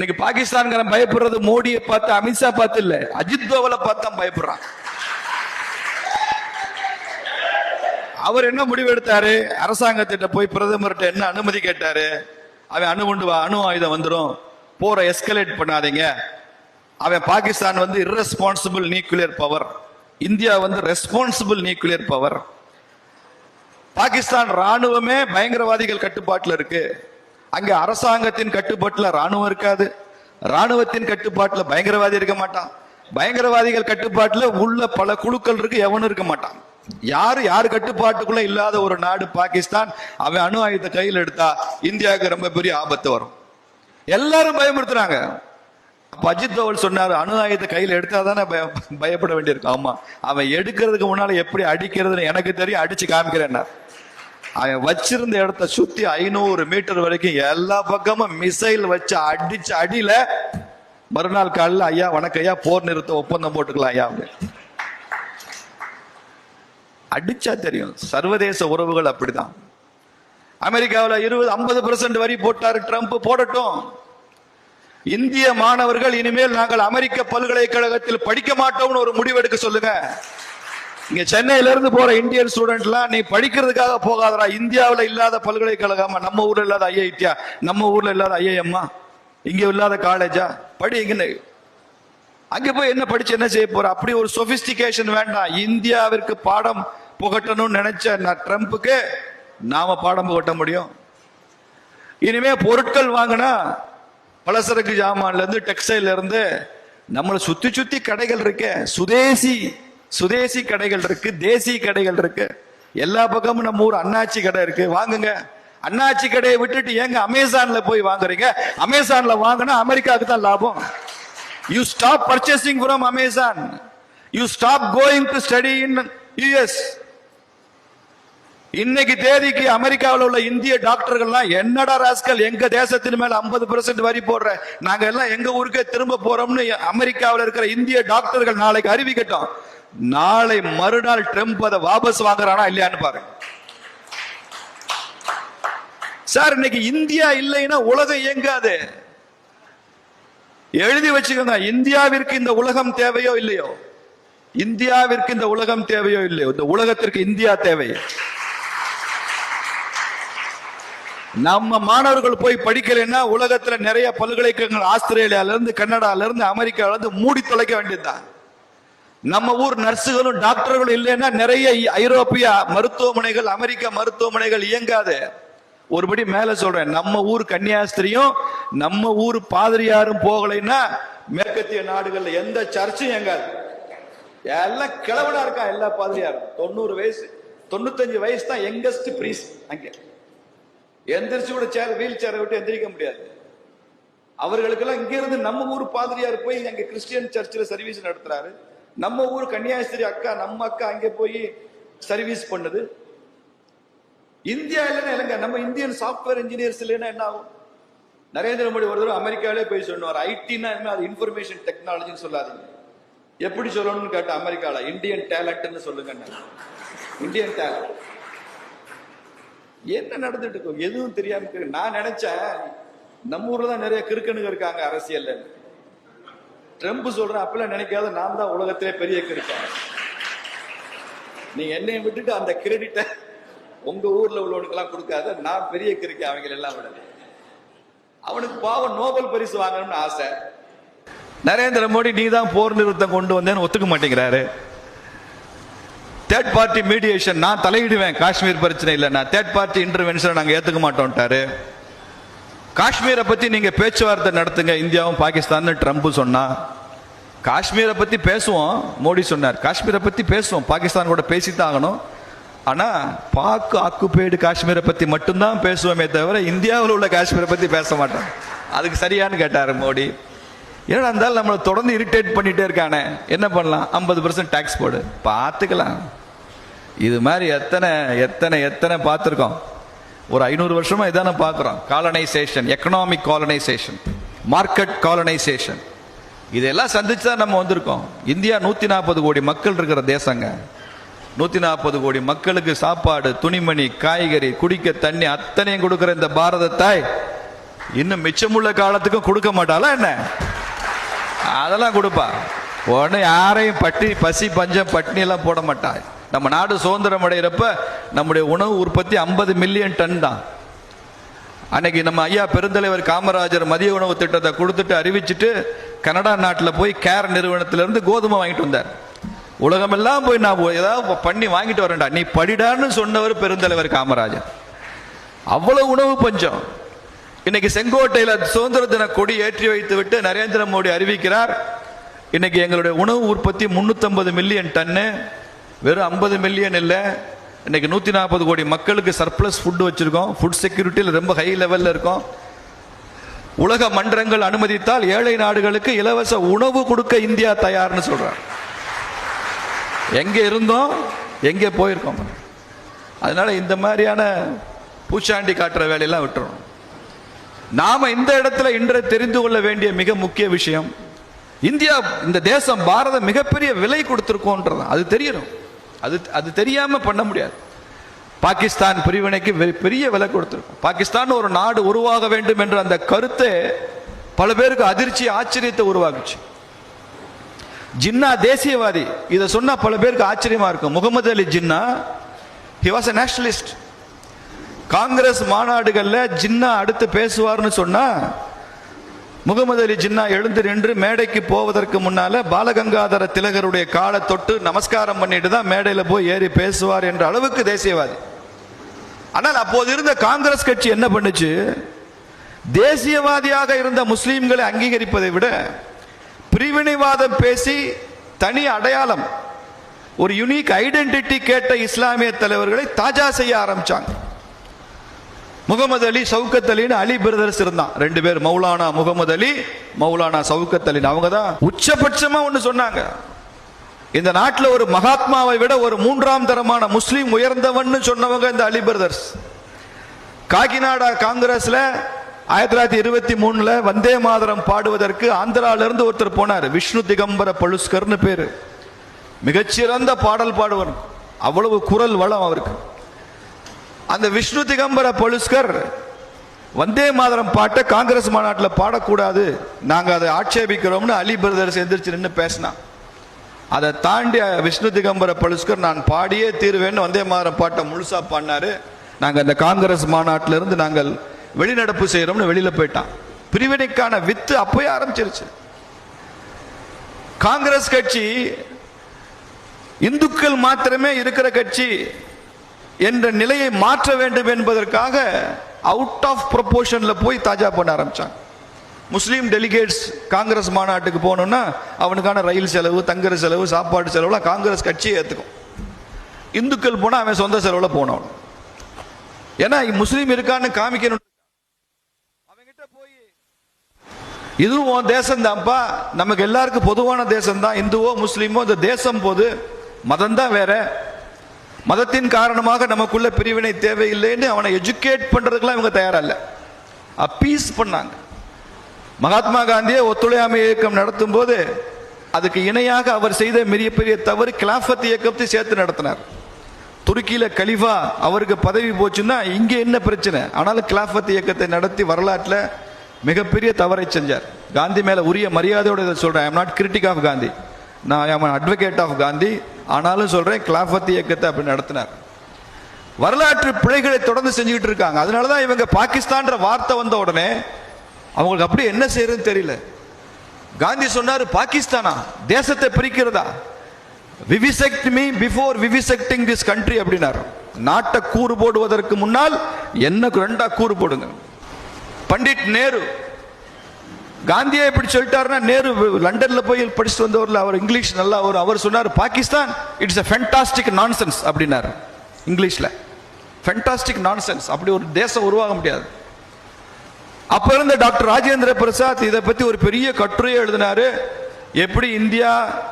இன்னைக்கு பாகிஸ்தான்காரன் பயப்படுறது மோடியை பார்த்து அமித்ஷா பார்த்து இல்ல. அஜித் தோவலை பார்த்து தான் பயப்படுறான். அவர் என்ன முடிவு எடுத்தாரு? அரசாங்கத்திட்ட போய் பிரதமர்கிட்ட என்ன அனுமதி கேட்டாரு? அவன் அணு உண்டு அணு ஆயுதம் வந்துடும் போற எஸ்கலேட் பண்ணாதீங்க. அவன் பாகிஸ்தான் வந்து irresponsible நியூக்ளியர் பவர் இந்தியா வந்து ரெஸ்பான்சிபிள் நியூக்ளியர் பவர் பாகிஸ்தான் ராணுவமே பயங்கரவாதிகள் கட்டுப்பாட்டில் இருக்கு. அங்க அரசாங்கத்தின் கட்டுப்பாட்டுல ராணுவம் இருக்காது. ராணுவத்தின் கட்டுப்பாட்டுல பயங்கரவாதி இருக்க மாட்டான். பயங்கரவாதிகள் கட்டுப்பாட்டுல உள்ள பல குழுக்கள் இருக்கு எவனும் இருக்க மாட்டான். யாரு யாரு கட்டுப்பாட்டுக்குள்ள இல்லாத ஒரு நாடு பாகிஸ்தான் அவன் அணு ஆயுதத்தை கையில் எடுத்தா இந்தியாவுக்கு ரொம்ப பெரிய ஆபத்து வரும். எல்லாரும் பயமுறுத்துறாங்க. அஜித் தோவல் சொன்னார் அணு ஆயுதத்தை கையில் எடுத்தா தானே பயம் பயப்பட வேண்டியிருக்கு ஆமா. அவன் எடுக்கிறதுக்கு முன்னால எப்படி அடிக்கிறதுன்னு எனக்கு தெரியும் அடிச்சு காமிக்கிறேன் என்ன வச்சிருந்த இடத்த சுத்தி ஐநூறு மீட்டர் வரைக்கும் எல்லா பக்கமும் மிசைல் வச்சு அடிச்சு அடியில மறுநாள் காலில் ஐயா வணக்கம் ஐயா போர் நிறுத்த ஒப்பந்தம் போட்டுக்கலாம் ஐயா அடிச்சா தெரியும். சர்வதேச உறவுகள் அப்படிதான். அமெரிக்காவில் இருபது ஐம்பது பெர்சன்ட் வரி போட்டாரு ட்ரம்ப் போடட்டும். இந்திய மாணவர்கள் இனிமேல் நாங்கள் அமெரிக்க பல்கலைக்கழகத்தில் படிக்க மாட்டோம்னு ஒரு முடிவெடுக்க சொல்லுங்க. இங்க சென்னையில இருந்து போற இந்தியன் ஸ்டூடெண்ட்லாம் நீ படிக்கிறதுக்காக போகாதடா. இந்தியாவில் இல்லாத பல்கலைக்கழகமா நம்ம ஊர்ல இல்லாத ஐஐடியா நம்ம ஊர்ல இல்லாத ஐஐஎம்மா? இங்க இல்லாத காலேஜா படி இங்க அங்க போய் என்ன படிச்சு என்ன செய்ய போற? அப்படி ஒரு சொபிஸ்டிகேஷன் வேண்டாம். இந்தியாவிற்கு பாடம் புகட்டணும்னு நினைச்ச நான் ட்ரம்ப்புக்கு நாம பாடம் புகட்ட முடியும். இனிமே பொருட்கள் வாங்கினா பலசரக்கு ஜாமான்ல இருந்து டெக்ஸ்டைல்ல இருந்து நம்மளை சுத்தி சுத்தி கடைகள் இருக்கேன் சுதேசி சுதேசி கடைகள் இருக்கு தேசிய கடைகள் இருக்கு. எல்லா பக்கமும் நம்ம ஊர் அண்ணாச்சி கடை இருக்கு. வாங்குங்க. அண்ணாச்சி கடையை விட்டுட்டு ஏங்க அமேசான்ல போய் வாங்குறீங்க? அமேசான்ல வாங்கினா அமெரிக்காவுக்கு தான் லாபம். You stop purchasing from Amazon you stop going to study in US இன்னைக்கு தேதிக்கு அமெரிக்காவில் உள்ள இந்திய டாக்டர்கள்லாம் என்னடா ராஸ்கல் எங்க தேசத்தின் மேல 50% வரி போடுற? நாங்க எல்லாம் எங்க ஊருக்கே திரும்ப போறோம்னு அமெரிக்காவில் இருக்கிற இந்திய டாக்டர்கள் நாளைக்கு அறிவிக்கட்டும். நாளை மறுநாள் ட்ரம்ப் அதை வாபஸ் வாங்குறானா இல்லையான்னு பாருங்க. சார் இன்னைக்கு இந்தியா இல்லைன்னா உலகம் இயங்காது. எழுதி வச்சுக்கோங்க இந்தியாவிற்கு இந்த உலகம் தேவையோ இல்லையோ? இந்தியாவிற்கு இந்த உலகம் தேவையோ இல்லையோ? இந்த உலகத்திற்கு இந்தியா தேவை நம்ம மாணவர்கள் போய் படிக்கலைன்னா உலகத்துல நிறைய பல்கலைக்கழகங்கள் ஆஸ்திரேலியால இருந்து கனடால இருந்து அமெரிக்கால இருந்து மூடி தொலைக்க வேண்டியதுதான். நம்ம ஊர் நர்ஸுகளும் டாக்டர்களும் இல்லைன்னா நிறைய ஐரோப்பிய மருத்துவமனைகள் அமெரிக்க மருத்துவமனைகள் இயங்காது. ஒருபடி மேல சொல்றேன். நம்ம ஊர் கன்னியாஸ்திரியும் நம்ம ஊர் பாதிரியாரும் போகலைன்னா மேற்கத்திய நாடுகள்ல எந்த சர்ச்சும் இயங்காது. எல்லாம் கிழவனா இருக்கான் எல்லா பாதிரியாரும்? தொண்ணூறு வயசு தொண்ணூத்தஞ்சு வயசு தான் எங்கஸ்ட் பிரீஸ் அங்கே. எந்திரிச்சு கூட சேர் வீல் சேரை விட்டு எந்திரிக்க முடியாது. அவர்களுக்கெல்லாம் இங்க இருந்து நம்ம ஊர் பாதிரியார் போய் அங்க கிறிஸ்டியன் சர்ச்சில் சர்வீஸ் நடத்துறாரு. நம்ம ஊர் கன்னியாஸ்திரி அக்கா நம்ம அக்கா அங்கே போய் சர்வீஸ் பண்ணுது. இந்தியா இல்லைன்னா இல்லைங்க நம்ம இந்தியன் சாஃப்ட்வேர் இன்ஜினியர்ஸ் இல்லைன்னா என்ன ஆகும்? நரேந்திர மோடி ஒரு தடவை அமெரிக்காவிலே போய் சொன்னார் ஐடினா என்ன? அது இன்ஃபர்மேஷன் டெக்னாலஜின்னு சொல்லாதீங்க. எப்படி சொல்லணும்னு கேட்ட அமெரிக்காவில் இந்தியன் டேலண்ட்னு சொல்லுங்க இந்தியன் டேலண்ட் என்ன நடந்துட்டு இருக்கும் எதுவும் தெரியாம நான் நினைச்சேன் நம்ம ஊர்ல தான் நிறைய கிறுக்கனுங்க இருக்காங்க அரசியல்ல. ட்ரம்ப் சொல்றேன் அப்பெல்லாம் நினைக்காத நான் தான் உலகத்திலே பெரிய கிரிக்கெட். நீங்க என்னைய விட்டுட்டு அந்த கிரெடிட்டை உங்க ஊர்ல உள்ளவனுக்கெல்லாம் கொடுக்காத நான் பெரிய கிரிக்கெட் அவங்க எல்லாம் விட அவனுக்கு பாவம் நோபல் பரிசு வாங்கணும்னு ஆசை. நரேந்திர மோடி நீ தான் போர் நிறுத்தம் கொண்டு வந்தேன்னு ஒத்துக்க மாட்டேங்கிறாரு. தேர்ட் பார்ட்டி மீடியேஷன் நான் தலையிடுவேன் காஷ்மீர் பிரச்சனை இல்லை நான் தேர்ட் பார்ட்டி இன்டர்வென்ஷன் நாங்கள் ஏற்றுக்க மாட்டோம்ட்டாரு. காஷ்மீரை பத்தி நீங்க பேச்சுவார்த்தை நடத்துங்க இந்தியாவும் பாகிஸ்தான் ட்ரம்ப் சொன்னா. காஷ்மீரை பத்தி பேசுவோம் மோடி சொன்னார். காஷ்மீரை பத்தி பேசுவோம் பாகிஸ்தான் கூட பேசித்தான் ஆகணும். ஆனா பாக்கு ஆக்குபைடு காஷ்மீரை பத்தி மட்டும்தான் பேசுவோமே தவிர இந்தியாவில் உள்ள காஷ்மீரை பத்தி பேச மாட்டோம். அதுக்கு சரியான்னு கேட்டாரு மோடி. ஏன்னா இருந்தாலும் நம்மளை தொடர்ந்து இரிட்டேட் பண்ணிட்டே இருக்கானே. என்ன பண்ணலாம்? ஐம்பது பர்சன்ட் டேக்ஸ் போடு. பார்த்துக்கலாம். இது மாதிரி எத்தனை எத்தனை எத்தனை பார்த்துருக்கோம். ஒரு ஐநூறு வருஷமா இதான பார்க்குறோம். Colonisation economic colonisation market colonisation இதெல்லாம் சந்திச்சு தான் நம்ம வந்திருக்கோம். இந்தியா நூத்தி நாற்பது கோடி மக்கள் இருக்கிற தேசங்க. நூத்தி நாற்பது கோடி மக்களுக்கு சாப்பாடு துணிமணி காய்கறி குடிக்க தண்ணி அத்தனையும் கொடுக்கிற இந்த பாரத தாய் இன்னும் மிச்சமுள்ள காலத்துக்கும் கொடுக்க மாட்டாளா என்ன? அதெல்லாம் கொடுப்பா. உடனே யாரையும் பட்டி பசி பஞ்சம் பட்டினி எல்லாம் போட மாட்டாள் நம்ம நாடு சுதந்திரம் அடைகிறப்ப நம்முடைய உணவு உற்பத்தி ஐம்பது மில்லியன் டன் தான். அன்னைக்கு நம்ம ஐயா பெருந்தலைவர் காமராஜர் மதிய உணவு திட்டத்தை கொடுத்துட்டு அறிவிச்சிட்டு கனடா நாட்டில் போய் கேர் நிறுவனத்திலிருந்து கோதுமை வாங்கிட்டு வந்தார். உலகமெல்லாம் போய் நான் ஏதாவது பண்ணி வாங்கிட்டு வரேன்டா. நீ படிடான்னு சொன்னவர் பெருந்தலைவர் காமராஜர். அவ்வளோ உணவு பஞ்சம். இன்னைக்கு செங்கோட்டையில் சுதந்திர தின கொடி ஏற்றி வைத்து விட்டு நரேந்திர மோடி அறிவிக்கிறார். இன்னைக்கு எங்களுடைய உணவு உற்பத்தி 350 மில்லியன் டன்னு. வெறும் 50 மில்லியன் இல்லை. இன்னைக்கு நூற்றி நாற்பது கோடி மக்களுக்கு சர்ப்ளஸ் ஃபுட்டு வச்சுருக்கோம். ஃபுட் செக்யூரிட்டியில் ரொம்ப ஹை லெவலில் இருக்கோம். உலக மன்றங்கள் அனுமதித்தால் ஏழை நாடுகளுக்கு இலவச உணவு கொடுக்க இந்தியா தயார்னு சொல்றார் எங்கே இருந்தோம் எங்கே போயிருக்கோம். அதனால் இந்த மாதிரியான பூச்சாண்டி காட்டுற வேலையெல்லாம் விட்டுறோம். நாம் இந்த இடத்துல இன்று தெரிந்து கொள்ள வேண்டிய மிக முக்கிய விஷயம் இந்தியா இந்த தேசம் பாரதம் மிகப்பெரிய விலை கொடுத்துருக்கோன்றது அது தெரியணும். அது அது தெரியாமல் பண்ண முடியாது. பாகிஸ்தான் பிரிவினைக்கு வெ- பெரிய விலை கொடுத்துருக்கும். பாகிஸ்தான் ஒரு நாடு உருவாக வேண்டும் என்ற அந்த கருத்தை பல பேருக்கு அதிர்ச்சி ஆச்சரியத்தை உருவாக்குச்சு. ஜின்னா தேசியவாதி இதை சொன்னால் பல பேருக்கு ஆச்சரியமா இருக்கும். Mohammed Ali Jinnah he was a nationalist Congress மாநாடுகளில் Jinnah அடுத்து பேசுவார்னு சொன்னால் முகமது அலி ஜின்னா எழுந்து நின்று மேடைக்கு போவதற்கு முன்னால பாலகங்காதர திலகருடைய காலை தொட்டு நமஸ்காரம் பண்ணிட்டு தான் மேடையில் போய் ஏறி பேசுவார் என்ற அளவுக்கு தேசியவாதி. ஆனால் அப்போது இருந்த காங்கிரஸ் கட்சி என்ன பண்ணுச்சு? தேசியவாதியாக இருந்த முஸ்லீம்களை அங்கீகரிப்பதை விட பிரிவினைவாதம் பேசி தனி அடையாளம் ஒரு யுனிக் ஐடென்டிட்டி கேட்ட இஸ்லாமிய தலைவர்களை தாஜா செய்ய ஆரம்பிச்சாங்க. முகமது அலி சவுக்கத் அலின்னு அலி பிரதர்ஸ் இருந்தான். ரெண்டு பேர் மௌலானா முகமது அலி மௌலானா சவுக்கத் அலின் அவங்க தான் உச்சபட்சமா ஒன்னு சொன்னாங்க. இந்த நாட்டில் ஒரு மகாத்மாவை விட ஒரு மூன்றாம் தரமான முஸ்லீம் உயர்ந்தவன்னு சொன்னவங்க இந்த அலி பிரதர்ஸ். காகிநாடா காங்கிரஸ்ல ஆயிரத்தி தொள்ளாயிரத்தி இருபத்தி மூணுல வந்தே மாதரம் பாடுவதற்கு ஆந்திரால இருந்து ஒருத்தர் போனார். விஷ்ணு திகம்பர பழுஸ்கர்னு பேரு. மிகச்சிறந்த பாடல் பாடுவர். அவ்வளவு குரல் வளம் அவருக்கு. அந்த விஷ்ணு திகம்பர பொலிஸ்கர் வந்தே மாதரம் பாட்டை காங்கிரஸ் மாநாட்டில் பாடக்கூடாது. நாங்கள் அதை ஆட்சேபிக்கிறோம்னு அலி பிரதர்ஸ் எந்திரிச்சு நின்று பேசினான். அதை தாண்டி விஷ்ணு திகம்பர பலுஸ்கர் நான் பாடியே தீருவேன்னு வந்தே மாதரம் பாட்டை முழுசாக பாடினாரு. நாங்கள் அந்த காங்கிரஸ் மாநாட்டிலிருந்து நாங்கள் வெளிநடப்பு செய்கிறோம்னு வெளியில் போயிட்டான். பிரிவினைக்கான வித்து அப்பயே ஆரம்பிச்சிருச்சு. காங்கிரஸ் கட்சி இந்துக்கள் மாத்திரமே இருக்கிற கட்சி என்ற நிலையை மாற்ற வேண்டும் என்பதற்காக அவுட் ஆஃப் ப்ரொபோஷன்ல போய் தாஜா பண்ண ஆரம்பித்தாங்க முஸ்லீம் டெலிகேட்ஸ் காங்கிரஸ் மாநாட்டுக்கு போகணுன்னா அவனுக்கான ரயில் செலவு தங்குற செலவு சாப்பாடு செலவுலாம் காங்கிரஸ் கட்சியை ஏற்றுக்கும் இந்துக்கள் போனால் அவன் சொந்த செலவில் போனவன். ஏன்னா முஸ்லீம் இருக்கான்னு காமிக்கணும். அவன்கிட்ட போய் இதுவும் உன் நமக்கு எல்லாருக்கும் பொதுவான தேசம்தான். இந்துவோ முஸ்லீமோ இந்த தேசம் போது மதம் தான் வேற. மதத்தின் காரணமாக நமக்குள்ள பிரிவினை தேவையில்லைன்னு அவனை எஜுகேட் பண்றதுக்கெல்லாம் இவங்க தயாரா இல்ல அப்பீஸ் பண்ணாங்க. மகாத்மா காந்தியை ஒத்துழையாமை இயக்கம் நடத்தும் போது அதுக்கு இணையாக அவர் செய்த மிகப்பெரிய தவறு கிலாஃபத் இயக்கத்தை சேர்த்து நடத்தினார். துருக்கியில கலிஃபா அவருக்கு பதவி போச்சுன்னா இங்க என்ன பிரச்சனை? ஆனாலும் கிலாஃபத் இயக்கத்தை நடத்தி வரலாற்றில் மிகப்பெரிய தவறை செஞ்சார். காந்தி மேல உரிய மரியாதையோட இதை சொல்கிறேன் I'm not critic of Gandhi நான் ஐம் அட்வொகேட் ஆஃப் காந்தி ஆனாலும் சொல்கிறேன் கிலாஃபத் இயக்கத்தை அப்படி நடத்தினார். வரலாற்று பிழைகளை தொடர்ந்து செஞ்சுக்கிட்டு இருக்காங்க. அதனால தான் இவங்க பாகிஸ்தான்ற வார்த்தை வந்த உடனே அவங்களுக்கு அப்படி என்ன செய்யறதுன்னு தெரியல. காந்தி சொன்னார் பாகிஸ்தானா? தேசத்தை பிரிக்கிறதா? Vivisect me before vivisecting this country அப்படின்னார். நாட்டை கூறு போடுவதற்கு முன்னால் என்ன ரெண்டா கூறு போடுங்க. பண்டிட் நேரு காந்தியா இப்படி சொல்லிட்டாருன்னா நேரு லண்டன்ல போய் படிச்சுட்டு வந்தவர்ல அவர் இங்கிலீஷ் நல்லா வரும் அவர் சொன்னார் Pakistan it's a fantastic nonsense அப்படின்னாரு. இங்கிலீஷில். ஃபென்டாஸ்டிக் நான்சென்ஸ் அப்படி ஒரு தேசம் உருவாக முடியாது. அப்போ இருந்த டாக்டர் ராஜேந்திர பிரசாத் இதை பற்றி ஒரு பெரிய கட்டுரையை எழுதினாரு. எப்படி இந்தியா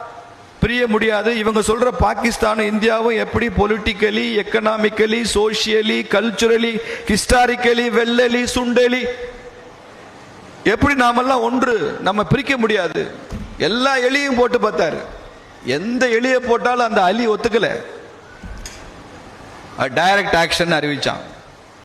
பிரிய முடியாது? இவங்க சொல்ற பாகிஸ்தானும் இந்தியாவும் எப்படி politically economically socially culturally historically வெள்ளலி சுண்டலி எப்படி நாமெல்லாம் ஒன்று? நம்ம பிரிக்க முடியாது. எல்லா எலியும் போட்டு பார்த்தாரு. எந்த எலியை போட்டாலும் அந்த அலி ஒத்துக்கல. Direct action அறிவிச்சான்.